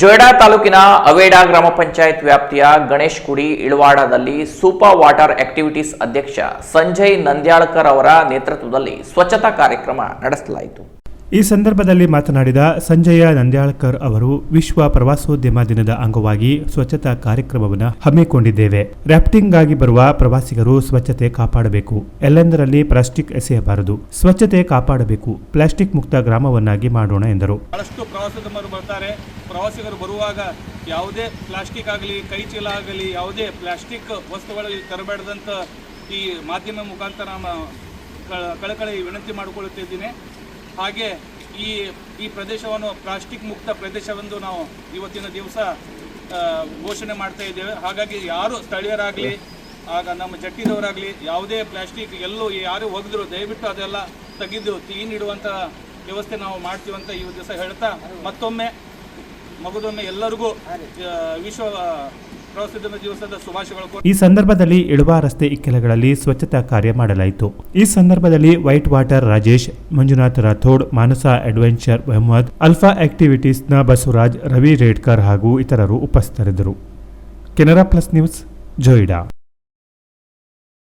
ಜೊಯ್ಡಾ ತಾಲೂಕಿನ ಅವೇಡಾ ಗ್ರಾಮ ಪಂಚಾಯತ್ ವ್ಯಾಪ್ತಿಯ ಗಣೇಶ್ ಕುಡಿ ಇಳವಾಡದಲ್ಲಿ ಸೂಪರ್ ವಾಟರ್ ಆಕ್ಟಿವಿಟೀಸ್ ಅಧ್ಯಕ್ಷ ಸಂಜಯ್ ನಂದ್ಯಾಳ್ಕರ್ ಅವರ ನೇತೃತ್ವದಲ್ಲಿ ಸ್ವಚ್ಛತಾ ಕಾರ್ಯಕ್ರಮ ನಡೆಸಲಾಯಿತು. ಈ ಸಂದರ್ಭದಲ್ಲಿ ಮಾತನಾಡಿದ ಸಂಜಯ ನಂದ್ಯಾಳ್ಕರ್ ಅವರು, ವಿಶ್ವ ಪ್ರವಾಸೋದ್ಯಮ ದಿನದ ಅಂಗವಾಗಿ ಸ್ವಚ್ಛತಾ ಕಾರ್ಯಕ್ರಮವನ್ನು ಹಮ್ಮಿಕೊಂಡಿದ್ದೇವೆ. ರ್ಯಾಫ್ಟಿಂಗ್ಗಾಗಿ ಬರುವ ಪ್ರವಾಸಿಗರು ಸ್ವಚ್ಛತೆ ಕಾಪಾಡಬೇಕು. ಎಲ್ಲೆಂದರಲ್ಲಿ ಪ್ಲಾಸ್ಟಿಕ್ ಎಸೆಯಬಾರದು. ಸ್ವಚ್ಛತೆ ಕಾಪಾಡಬೇಕು. ಪ್ಲಾಸ್ಟಿಕ್ ಮುಕ್ತ ಗ್ರಾಮವನ್ನಾಗಿ ಮಾಡೋಣ ಎಂದರು. ಬಹಳಷ್ಟು ಪ್ರವಾಸೋದ್ಯಮರು ಬರ್ತಾರೆ. ಪ್ರವಾಸಿಗರು ಬರುವಾಗ ಯಾವುದೇ ಪ್ಲಾಸ್ಟಿಕ್ ಆಗಲಿ ಕೈ ಚೀಲ ಆಗಲಿ, ಯಾವುದೇ ಪ್ಲಾಸ್ಟಿಕ್ ವಸ್ತುಗಳಲ್ಲಿ ತರಬೇಡದಂತ ಈ ಮಾಧ್ಯಮ ಮುಖಾಂತರ ಕಳಕಳಿ ವಿನಂತಿ ಮಾಡಿಕೊಳ್ಳುತ್ತಿದ್ದೀನಿ. ಹಾಗೆ ಈ ಈ ಪ್ರದೇಶವನ್ನು ಪ್ಲಾಸ್ಟಿಕ್ ಮುಕ್ತ ಪ್ರದೇಶವೆಂದು ನಾವು ಇವತ್ತಿನ ದಿವಸ ಘೋಷಣೆ ಮಾಡ್ತಾ ಇದ್ದೇವೆ. ಹಾಗಾಗಿ ಯಾರು ಸ್ಥಳೀಯರಾಗಲಿ, ಆಗ ನಮ್ಮ ಜಟ್ಟಿದವರಾಗಲಿ, ಯಾವುದೇ ಪ್ಲಾಸ್ಟಿಕ್ ಎಲ್ಲೂ ಯಾರು ಒಗೆದ್ರು, ದಯವಿಟ್ಟು ಅದೆಲ್ಲ ತೆಗೆದು ತೀನಿಡುವಂಥ ವ್ಯವಸ್ಥೆ ನಾವು ಮಾಡ್ತೀವಂತ ಈ ದಿವಸ ಹೇಳ್ತಾ ಮತ್ತೊಮ್ಮೆ, ಮಗದೊಮ್ಮೆ ಎಲ್ಲರಿಗೂ ವಿಶ್ವ ಈ ಸಂದರ್ಭದಲ್ಲಿ ಇಳುವ ರಸ್ತೆ ಇಕ್ಕೆಲಗಳಲ್ಲಿ ಸ್ವಚ್ಛತಾ ಕಾರ್ಯ ಮಾಡಲಾಯಿತು. ಈ ಸಂದರ್ಭದಲ್ಲಿ white water Rajesh, Manjunath Rathod, Manasa adventure Mohammed, Alpha ಆಕ್ಟಿವಿಟೀಸ್ನ Basavaraj, Ravi Redkar ಹಾಗೂ ಇತರರು ಉಪಸ್ಥಿತರಿದ್ದರು. Canara plus news, Joida.